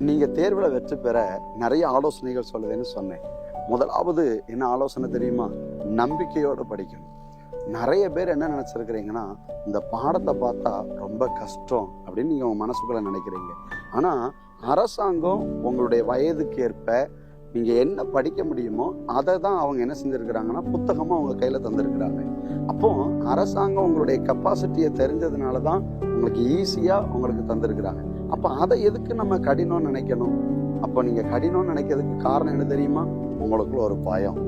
நீங்கள் தேர்வில் வெற்றி பெற நிறைய ஆலோசனைகள் சொல்லுதுன்னு சொன்னேன். முதலாவது என்ன ஆலோசனை தெரியுமா? நம்பிக்கையோடு படிக்கணும். நிறைய பேர் என்ன நினச்சிருக்கிறீங்கன்னா இந்த பாடத்தை பார்த்தா ரொம்ப கஷ்டம் அப்படின்னு நீங்கள் உங்கள் மனசுக்குள்ளே நினைக்கிறீங்க. ஆனால் அரசாங்கம் உங்களுடைய வயதுக்கு ஏற்ப நீங்கள் என்ன படிக்க முடியுமோ அதை தான் அவங்க என்ன செஞ்சுருக்கிறாங்கன்னா புத்தகமாக அவங்க கையில் தந்திருக்கிறாங்க. அப்போ அரசாங்கம் உங்களுடைய கெப்பாசிட்டியை தெரிஞ்சதுனால தான் உங்களுக்கு ஈஸியாக உங்களுக்கு தந்திருக்கிறாங்க. அப்போ அதை எதுக்கு நம்ம கடினம்னு நினைக்கணும்? அப்போ நீங்கள் கடினம்னு நினைக்கிறதுக்கு காரணம் என்ன தெரியுமா? உங்களுக்குள்ள ஒரு பயம்.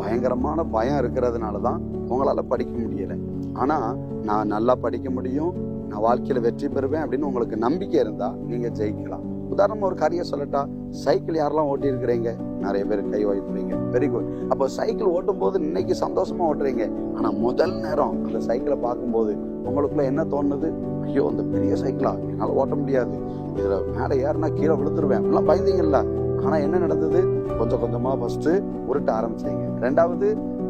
பயங்கரமான பயம் இருக்கிறதுனால தான் உங்களால் படிக்க முடியலை. ஆனால் நான் நல்லா படிக்க முடியும் நான் வாழ்க்கையில் வெற்றி பெறுவேன் அப்படின்னு உங்களுக்கு நம்பிக்கை இருந்தால் நீங்கள் ஜெயிக்கலாம். உதாரணமாக ஒரு காரியம் சொல்லட்டா சைக்கிள் யாரெல்லாம் ஓட்டி இருக்கிறீங்க நிறைய பேர் கை வைப்பீங்க வெரி குட் அப்போ சைக்கிள் ஓட்டும் போது இன்னைக்கு சந்தோஷமா ஓட்டுறீங்க. ஆனால் முதல் நேரம் அந்த சைக்கிளை பார்க்கும்போது உங்களுக்குள்ள என்ன தோணுது? ஐயோ அந்த பெரிய சைக்கிளா என்னால் ஓட்ட முடியாது. இதில் மேலே ஏறினா கீழே விழுந்துருவேன். எல்லாம் பயந்தீங்கல்ல ஆனால் என்ன நடந்தது? கொஞ்சம் கொஞ்சமாக ஃபஸ்ட்டு உருட்ட ஆரம்பிச்சீங்க ரெண்டாவது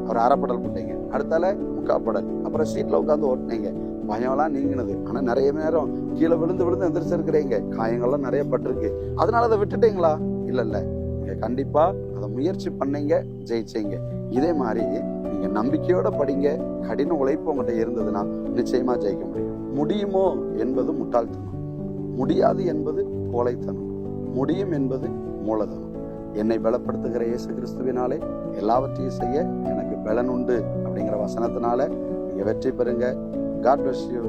ஒரு அரைப்படல் போட்டீங்க. அடுத்தால முக்காப்படல். அப்புறம் சீட்டில் உட்காந்து ஓட்டினீங்க. பயம்லாம் நீங்கினது. ஆனால் நிறைய நேரம் கீழே விழுந்து விழுந்து எந்திரிச்சிருக்கிறீங்க. காயங்கள்லாம் நிறைய பட்டிருக்கு. அதனால அதை விட்டுட்டீங்களா? இல்லை இல்லை. நீங்கள் கண்டிப்பாக அதை முயற்சி பண்ணீங்க ஜெயிச்சீங்க. இதே மாதிரி நீங்கள் நம்பிக்கையோட படிங்க. கடின உழைப்பு உங்கள்கிட்ட இருந்ததுன்னா நிச்சயமாக ஜெயிக்க முடியும். முடியுமோ என்பது முட்டாள்தனம். முடியாது என்பது கோலைத்தனம் முடியும் என்பது மூலதனம். என்னை பலப்படுத்துகிற இயேசு கிறிஸ்துவினாலே எல்லாவற்றையும் செய்ய எனக்கு பலன் உண்டு அப்படிங்கிற வசனத்தினால நீங்க வெற்றி பெறுங்க. God bless you